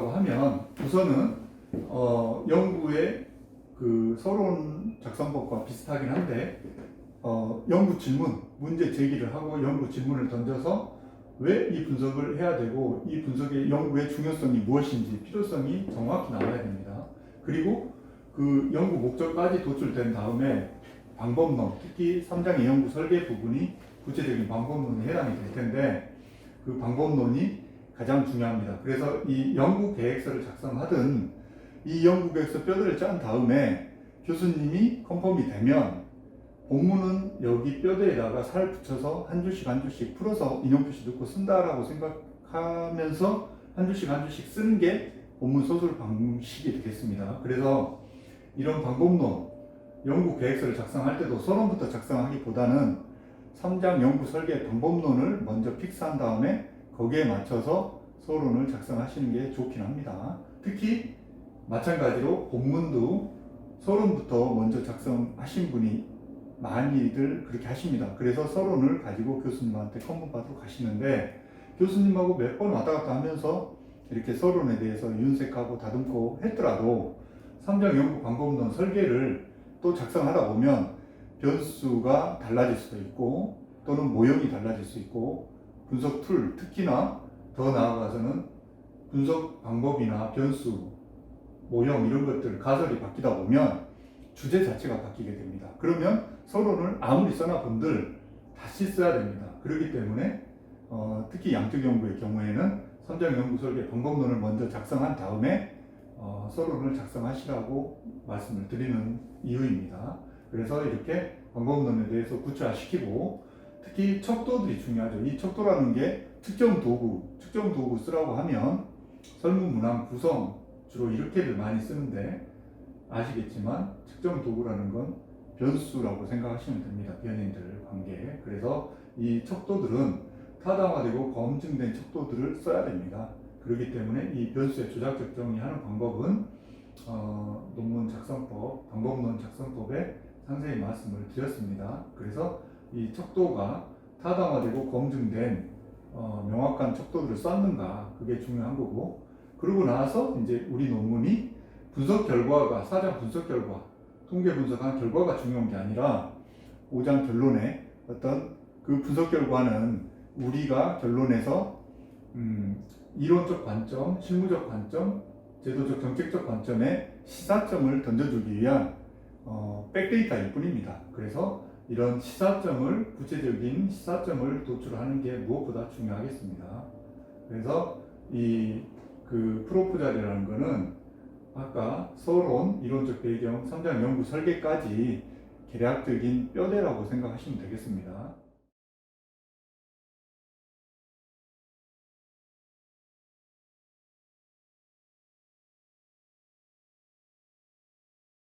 보면 우선은 어, 연구의 그 서론 작성법과 비슷하긴 한데 어, 연구 질문, 문제 제기를 하고 연구 질문을 던져서 왜 이 분석을 해야 되고 이 분석의 연구의 중요성이 무엇인지 필요성이 정확히 나와야 됩니다. 그리고 그 연구 목적까지 도출된 다음에 방법론, 특히 3장의 연구 설계 부분이 구체적인 방법론에 해당이 될 텐데 그 방법론이 가장 중요합니다. 그래서 이 연구 계획서를 작성하든 이 연구 계획서 뼈대를 짠 다음에 교수님이 컨펌이 되면 본문은 여기 뼈대에다가 살 붙여서 한 줄씩 한 줄씩 풀어서 인용 표시 넣고 쓴다라고 생각하면서 한 줄씩 한 줄씩 쓰는 게 본문 소설 방식이 되겠습니다. 그래서 이런 방법론, 연구 계획서를 작성할 때도 서론부터 작성하기보다는 3장 연구 설계 방법론을 먼저 픽스한 다음에 거기에 맞춰서 서론을 작성하시는 게 좋긴 합니다. 특히 마찬가지로 본문도 서론부터 먼저 작성하신 분이 많이들 그렇게 하십니다. 그래서 서론을 가지고 교수님한테 컨펌 받으러 가시는데 교수님하고 몇 번 왔다 갔다 하면서 이렇게 서론에 대해서 윤색하고 다듬고 했더라도 3장 연구 방법론 설계를 또 작성하다 보면 변수가 달라질 수도 있고 또는 모형이 달라질 수 있고 분석 툴 특히나 더 나아가서는 분석 방법이나 변수 모형 이런 것들 가설이 바뀌다 보면 주제 자체가 바뀌게 됩니다. 그러면 서론을 아무리 써놔 본들 다시 써야 됩니다. 그렇기 때문에 어, 특히 양적 연구의 경우에는 선정 연구 설계 방법론을 먼저 작성한 다음에 어, 서론을 작성하시라고 말씀을 드리는 이유입니다. 그래서 이렇게 방법론에 대해서 구체화시키고 특히 척도들이 중요하죠. 이 척도라는 게 특정 도구, 특정 도구 쓰라고 하면 설문 문항 구성 주로 이렇게들 많이 쓰는데 아시겠지만 특정 도구라는 건 변수라고 생각하시면 됩니다. 변인들 관계. 그래서 이 척도들은 타당화되고 검증된 척도들을 써야 됩니다. 그렇기 때문에 이 변수의 조작적 정의하는 방법은 어, 논문 작성법, 방법론 작성법에 상세히 말씀을 드렸습니다. 그래서 이 척도가 타당화되고 검증된 어, 명확한 척도들을 쌓는가 그게 중요한 거고 그러고 나서 이제 우리 논문이 분석 결과가 사장 분석 결과 통계 분석한 결과가 중요한 게 아니라 5장 결론에 어떤 그 분석 결과는 우리가 결론에서 음, 이론적 관점, 실무적 관점, 제도적 정책적 관점에 시사점을 던져주기 위한 어, 백데이터일 뿐입니다. 그래서 이런 시사점을 구체적인 시사점을 도출하는 게 무엇보다 중요하겠습니다. 그래서 이 그 프로포 자리라는 거는 아까 서론, 이론적 배경, 3장 연구 설계까지 계략적인 뼈대라고 생각하시면 되겠습니다.